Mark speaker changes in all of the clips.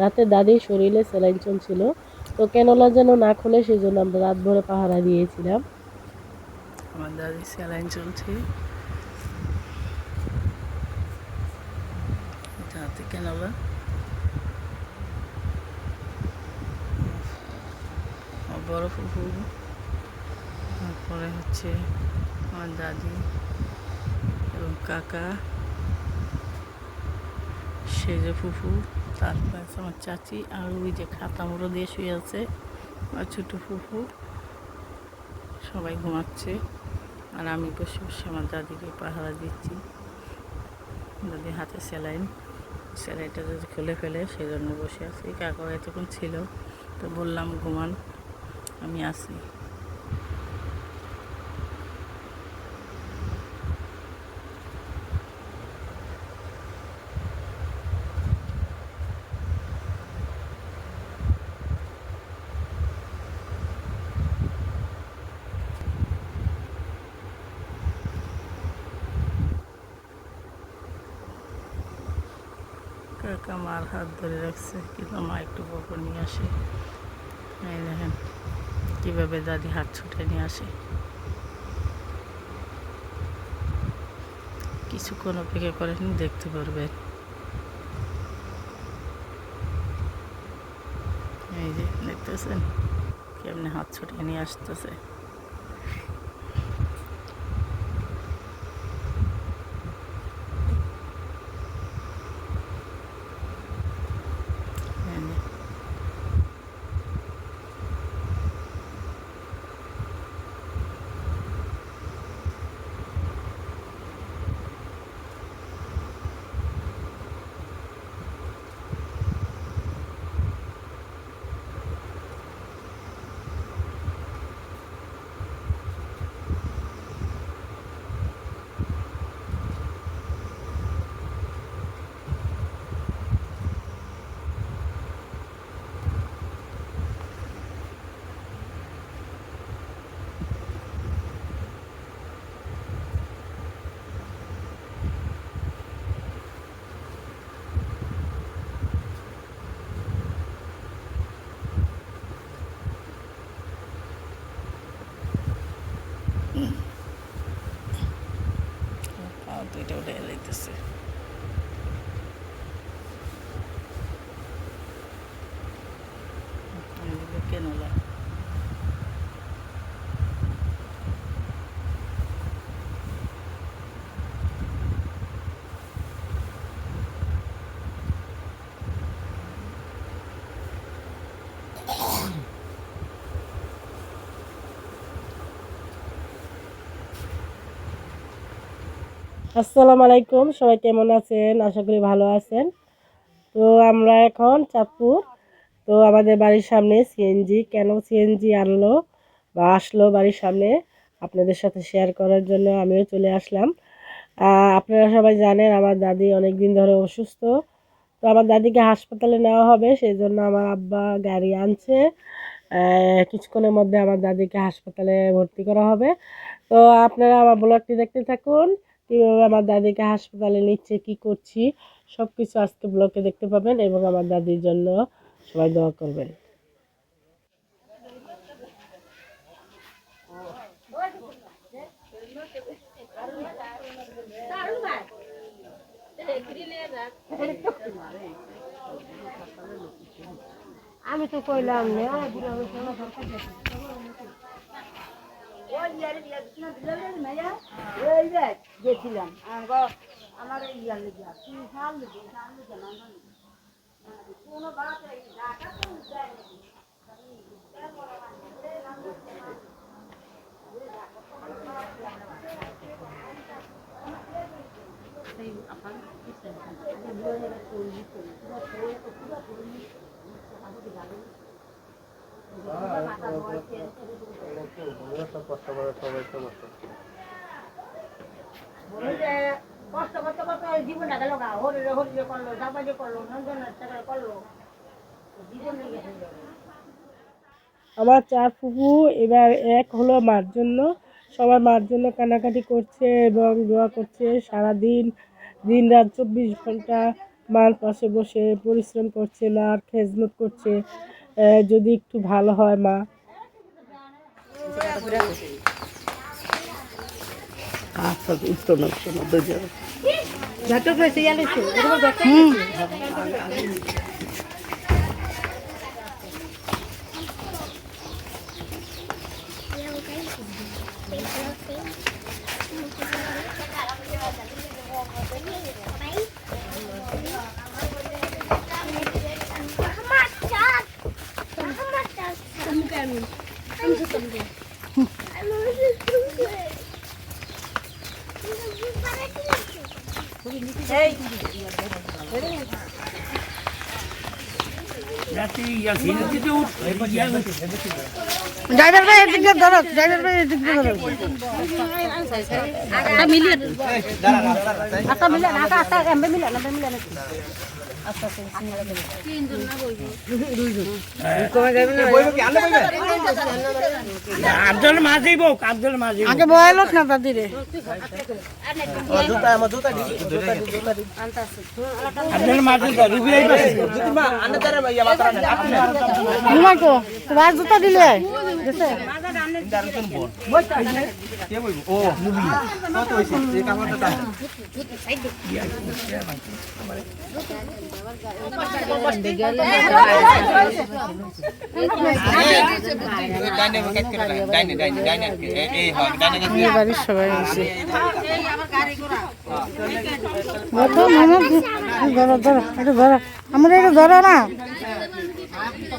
Speaker 1: রাতে দাদির শরীরে স্যালাইন চলছিল তো কেনলা যেন না খুলে সেই জন্য আমরা রাত ভরে পাহারা দিয়েছিলাম।
Speaker 2: আমার দাদি স্যালাইন চলছে হাতে কেনলা বড় ফুফু। তারপরে হচ্ছে আমার দাদি এবং কাকা। সেজে ফুফু। তারপরে আছে আমার চাচি আর ওই যে খাতা মুড়ো দিয়ে শুয়ে আছে আমার ছোটো ফুফু। সবাই ঘুমাচ্ছে। আর আমি বসে বসে আমার দাদিকে পাহারা দিচ্ছি। দাদি হাতে স্যালাইন। স্যালাইনটা যদি খুলে ফেলে সেই জন্য বসে আছি। কাকা এতক্ষণ ছিল, তো বললাম, ঘুমান, আমি আসি। কাকা মার হাত ধরে রাখছে, কিন্তু মা একটু বকর নিয়ে আসে। এই দেখেন কীভাবে দাদি হাত ছুটে নিয়ে আসে। কিছুক্ষণ অপেক্ষা করেন, দেখতে পারবেন এই যে দেখতেছেন, কেমনি হাত ছুটে নিয়ে আসতেছে এই যে। পা দুইটা উঠে যাইতেছে কেনলা
Speaker 1: আসসালামু আলাইকুম, সবাই কেমন আছেন? আশা করি ভালো আছেন। তো আমরা এখন চাঁদপুর। তো আমাদের বাড়ির সামনে সিএনজি কেন সিএনজি আনলো বা আসলো বাড়ির সামনে আপনাদের সাথে শেয়ার করার জন্য আমিও চলে আসলাম। আপনারা সবাই জানেন আমার দাদি অনেক দিন ধরে অসুস্থ। তো আমার দাদিকে হাসপাতালে নেওয়া হবে সেই জন্য আমার আব্বা গাড়ি আনছে। কিছুক্ষণের মধ্যে আমার দাদিকে হাসপাতালে ভর্তি করা হবে। তো আপনারা আমার ব্লগটি দেখতে থাকুন। কীভাবে আমার দাদিকে হাসপাতালে নিচ্ছে, কি করছি সব কিছু আজকে ব্লগে দেখতে পাবেন এবং আমার দাদির জন্য সবাই দোয়া করবেন।
Speaker 3: আমি তো কইলাম না গেছিলাম আমার ইয়ার লেগে তিন সাল লেগে সাল লেগে না কোনো বাত ঢাকা তো
Speaker 1: আমার চার ফুপু এবার এক হলো মার জন্য। সবাই মার জন্য কানাকাটি করছে এবং দোয়া করছে। সারাদিন, দিন রাত চব্বিশ ঘণ্টা মার পাশে বসে পরিশ্রম করছে, মার খেজমত করছে। যদি একটু ভালো হয় মা।
Speaker 4: আচ্ছা উত্তর না শোনো দুজন
Speaker 2: ড্রাইভার ভাই এদিক দিয়ে ধরো ড্রাইভার ভাই এদিক দিয়ে ধরো। আটা মিলিয়ে আটা মিলিয়ে আটা আগে বয়ালো না দাদি রে জুতা দিলে বাড়ির সবাই আছে ধরো মামা ধরো ধরো একটু ধরো আমরা একটু ধরো না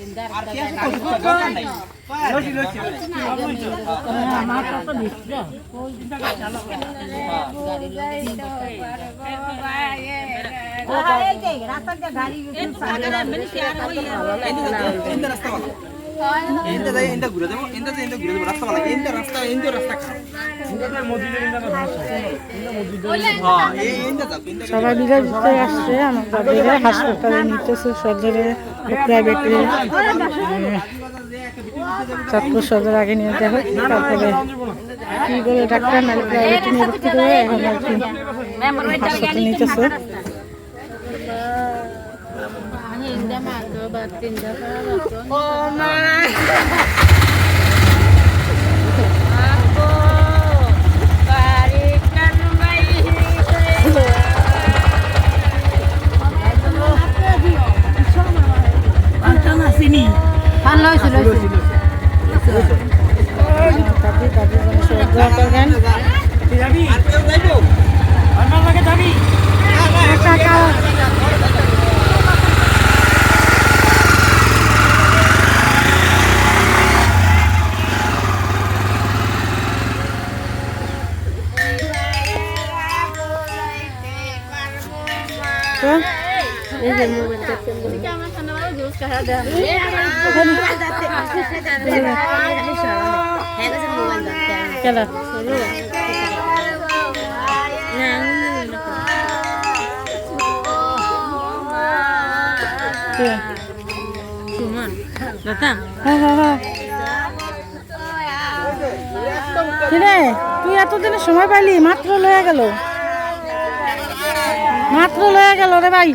Speaker 5: কি অসুবিধা আছে রে
Speaker 2: সবাই বিদায় দিতে আসছে আমার দাদিরা হাসপাতালে নিতেছে সদরে প্রাইভেটে চাঁদপুর সদর আগে নিয়ে যেতে হয় তারপরে কি বলে ডাক্তার নাহলে প্রাইভেটে নিয়ে ভর্তি করে এখন আর কি হাসপাতালে নিতেছে। দাদি
Speaker 5: তুই
Speaker 2: এতদিনে সময় পাইলি? মাত্র লয়ে গেল। মাত্র লয়ে গেল রে ভাই।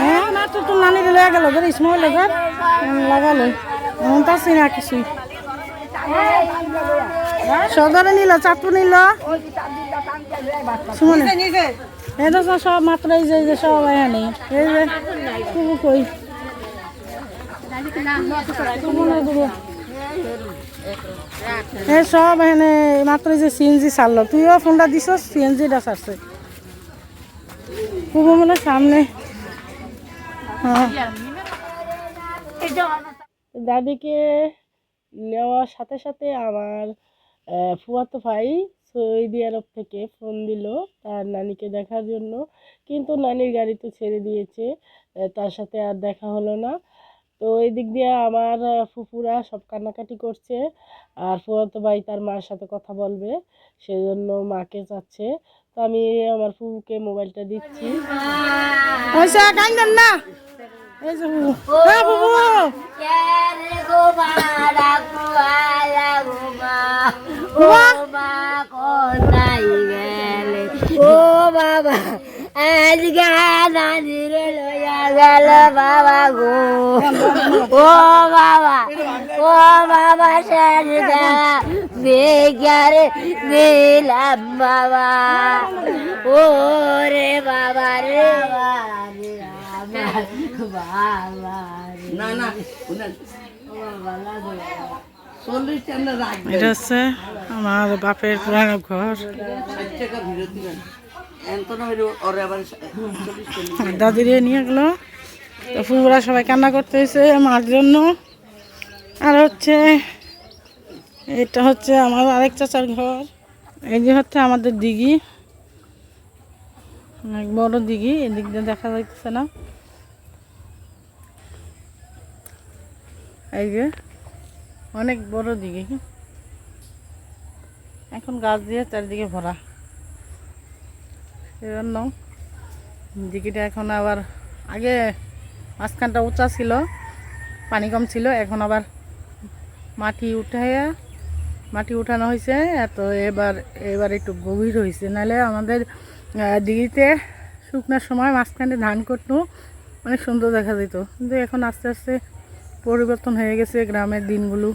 Speaker 2: হ্যাঁ মাত্র তোর নানি লয়ে গেল, ধরে সময় লাগার লাগালো। এমন তো আছে না কিছুই সদরে নিল চাপু নিল। সুমনে এটা তো সব মাত্র এই যে সব এখানে। এই যে কুকু কই? সব এখানে মাত্র যে সিএনজি ছাড়লো। তুইও ফোনটা দিছ সিএনজিটা ছাড়ছে। মনে সামনে। হ্যাঁ।
Speaker 1: দাদিকে নেওয়ার সাথে সাথে আমার ফুয়াতো ভাই সৌদি আরব থেকে ফোন দিল তার নানিকে দেখার জন্য। কিন্তু নানির গাড়ি তো ছেড়ে দিয়েছে তার সাথে আর দেখা হলো না। তো এই দিক দিয়ে আমার ফুফুরা সব কান্নাকাটি করছে, আর ফুয়াতো ভাই তার মার সাথে কথা বলবে, সেজন্য মাকে চাচ্ছে। তো আমি আমার ফুকে মোবাইলটা দিচ্ছি।
Speaker 2: না। হ্যাঁ
Speaker 6: ও বাবা আজ গানিরে গেল বাবা গো। ও বাবা ও বাবা শেষ বেগারে দিলাম বাবা। ও রে বাবা রে। আমার বাবা রে
Speaker 4: না না
Speaker 2: এটা হচ্ছে আমার বাপের পুরানো ঘর। দাদিরে নিয়ে গেলো। তো ফুলরা সবাই কান্না করতে হয়েছে মার জন্য। আর হচ্ছে এটা হচ্ছে আমার আরেক চাচার ঘর। এই যে হচ্ছে আমাদের দিঘি। অনেক বড় দিঘি, এদিক দিয়ে দেখা যাচ্ছে না। এই যে অনেক বড় দিঘি। এখন গাছ দিয়ে চারিদিকে ভরা। সেজন্য দিঘিটা এখন আবার আগে মাঝখানটা উঁচা ছিল, পানি কম ছিল, এখন আবার মাটি উঠে মাটি উঠানো হয়েছে তো এবার এবার একটু গভীর হয়েছে। নাহলে আমাদের দিঘিতে শুকনার সময় মাঝখানে ধান করতো, অনেক সুন্দর দেখা যেত। কিন্তু এখন আস্তে আস্তে পরিবর্তন হয়ে গেছে গ্রামের দিনগুলো।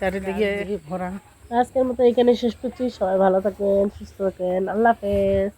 Speaker 2: চারিদিকে ভরা।
Speaker 1: আজকের মতো এখানে শেষ করছি। সবাই ভালো থাকেন, সুস্থ থাকেন। আল্লাহ হাফেজ।